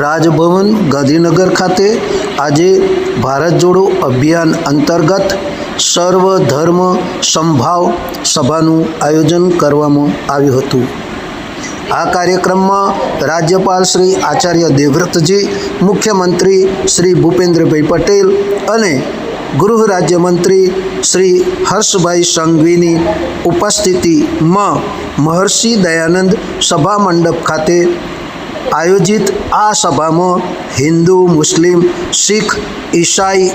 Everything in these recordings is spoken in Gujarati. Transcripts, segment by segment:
રાજભવન ગાંધીનગર ખાતે આજે ભારત જોડો અભિયાન અંતર્ગત સર્વ ધર્મ સંભાવ સભાનું આયોજન કરવામાં આવ્યું હતું. આ કાર્યક્રમમાં રાજ્યપાલ શ્રી આચાર્ય દેવવ્રતજી, મુખ્યમંત્રી શ્રી ભૂપેન્દ્રભાઈ પટેલ અને ગૃહ રાજ્યમંત્રી શ્રી હર્ષભાઈ સંઘવીની ઉપસ્થિતિમાં મહર્ષિ દયાનંદ સભા મંડપ ખાતે આયોજિત આ સભામાં હિન્દુ, મુસ્લિમ, શીખ, ઈસાઈ,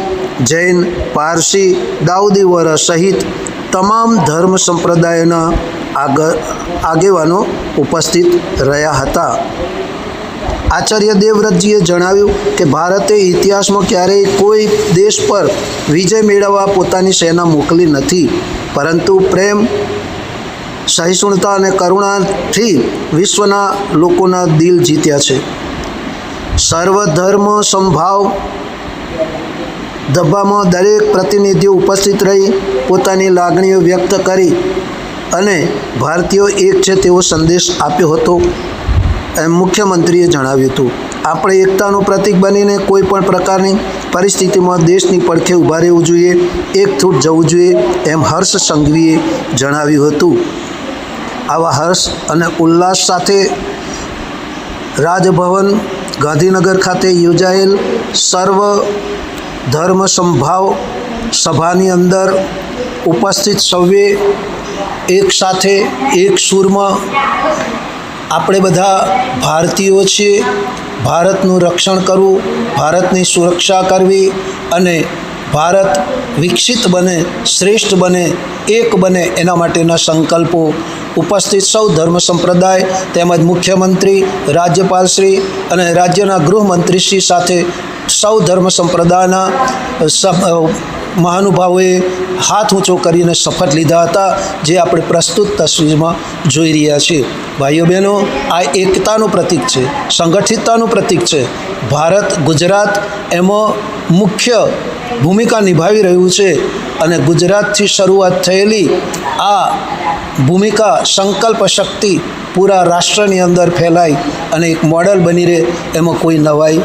જૈન, પારસી, દાઉદી વર સહિત તમામ ધર્મ સંપ્રદાયોના આગ, આગેવાનો ઉપસ્થિત રહ્યા હતા. આચાર્ય દેવવ્રતજીએ જણાવ્યું કે ભારતે ઇતિહાસમાં ક્યારેય કોઈ દેશ પર વિજય મેળવવા પોતાની સેના મોકલી નથી, પરંતુ પ્રેમ સહિષ્ણુતા અને કરુણાથી વિશ્વના લોકોના દિલ જીત્યા છે. સર્વધર્મ સંભાવ ધબ્બામાં દરેક પ્રતિનિધિઓ ઉપસ્થિત રહી પોતાની લાગણીઓ વ્યક્ત કરી અને ભારતીયો એક છે તેવો સંદેશ આપ્યો હતો એમ મુખ્યમંત્રીએ જણાવ્યું હતું. આપણે એકતાનું પ્રતીક બનીને કોઈ પણ પ્રકારની પરિસ્થિતિમાં દેશની પડખે ઊભા રહેવું જોઈએ, એક થૂટ જવું જોઈએ એમ હર્ષ સંઘવીએ જણાવ્યું હતું. આવા હર્ષ અને ઉલ્લાસ સાથે રાજભવન ગાંધીનગર ખાતે યોજાયેલ સર્વ ધર્મ સંભાવ સભાની અંદર ઉપસ્થિત સૌએ એક સાથે એક સૂરમાં આપણે બધા ભારતીયો છીએ. ભારતનું રક્ષણ કરવું, ભારતની સુરક્ષા કરવી અને ભારત વિકસિત બને, શ્રેષ્ઠ બને, એક બને એના માટેના સંકલ્પો ઉપસ્થિત સૌ ધર્મ સંપ્રદાય તેમજ મુખ્યમંત્રી રાજ્યપાલશ્રી અને રાજ્યના ગૃહમંત્રીશ્રી સાથે સૌ ધર્મ સંપ્રદાયના મહાનુભાવોએ હાથ ઊંચો કરીને શપથ લીધા હતા, જે આપણે પ્રસ્તુત તસવીરમાં જોઈ રહ્યા છીએ. ભાઈઓ બહેનો, આ એકતાનું પ્રતીક છે, સંગઠિતતાનું પ્રતીક છે. ભારત, ગુજરાત એમાં મુખ્ય ભૂમિકા નિભાવી રહ્યું છે અને ગુજરાતથી શરૂઆત થયેલી આ ભૂમિકા, સંકલ્પ શક્તિ પૂરા રાષ્ટ્રની અંદર ફેલાય અને એક મોડલ બની રહે, એમાં કોઈ નવાઈ